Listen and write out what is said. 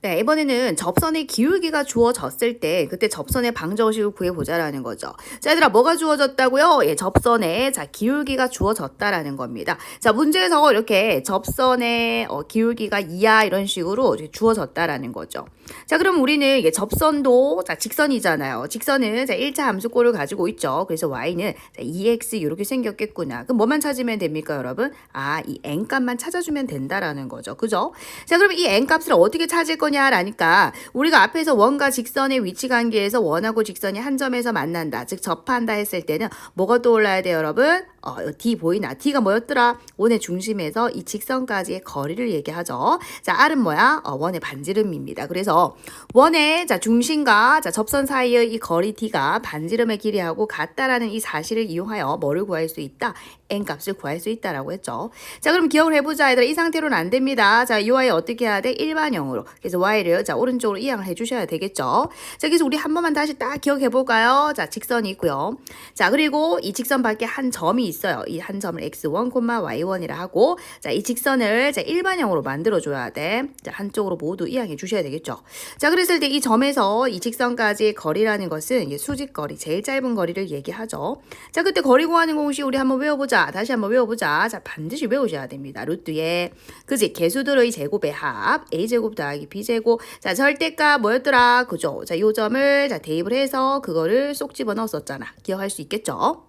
네, 이번에는 접선의 기울기가 주어졌을 때 그때 접선의 방정식을 구해보자라는 거죠. 자, 얘들아 뭐가 주어졌다고요? 예, 접선의 자 기울기가 주어졌다라는 겁니다. 자, 문제에서 이렇게 접선의 어, 기울기가 2야 이런 식으로 주어졌다라는 거죠. 자, 그럼 우리는 이게 접선도 자 직선이잖아요. 직선은 자 1차 함수꼴을 가지고 있죠. 그래서 y는 자 2x 이렇게 생겼겠구나. 그럼 뭐만 찾으면 됩니까, 여러분? 아, 이 n 값만 찾아주면 된다라는 거죠. 그죠? 자, 그럼 이 n 값을 어떻게 찾을 거 냐라니까 우리가 앞에서 원과 직선의 위치 관계에서 원하고 직선이 한 점에서 만난다. 즉 접한다 했을 때는 뭐가 떠올라야 돼요, 여러분? 어, D 보이나? D가 뭐였더라? 원의 중심에서 이 직선까지의 거리를 얘기하죠. 자, R은 뭐야? 어, 원의 반지름입니다. 그래서 원의 자 중심과 자 접선 사이의 이 거리 D가 반지름의 길이하고 같다라는 이 사실을 이용하여 뭐를 구할 수 있다? n 값을 구할 수 있다라고 했죠. 자, 그럼 기억을 해보자, 얘들아. 이 상태로는 안 됩니다. 자, 이 y 어떻게 해야 돼? 일반형으로. 그래서 y를 자 오른쪽으로 이항을 해주셔야 되겠죠. 자, 그래서 우리 한 번만 다시 딱 기억해볼까요? 자, 직선이 있고요. 자, 그리고 이 직선 밖에 한 점이 있 어요. 이 한 점을 x1, y1이라 하고, 자, 이 직선을 자 일반형으로 만들어 줘야 돼. 자, 한쪽으로 모두 이항해 주셔야 되겠죠. 자, 그랬을 때 이 점에서 이 직선까지의 거리라는 것은 수직거리, 제일 짧은 거리를 얘기하죠. 자, 그때 거리 구하는 공식 우리 한번 외워보자. 다시 한번 외워보자. 자, 반드시 외우셔야 됩니다. 루트에 그지 개수들의 제곱의 합 a제곱 더하기 b제곱. 자, 절대값 뭐였더라? 그죠? 자, 요 점을 자 대입을 해서 그거를 쏙 집어넣었었잖아. 기억할 수 있겠죠?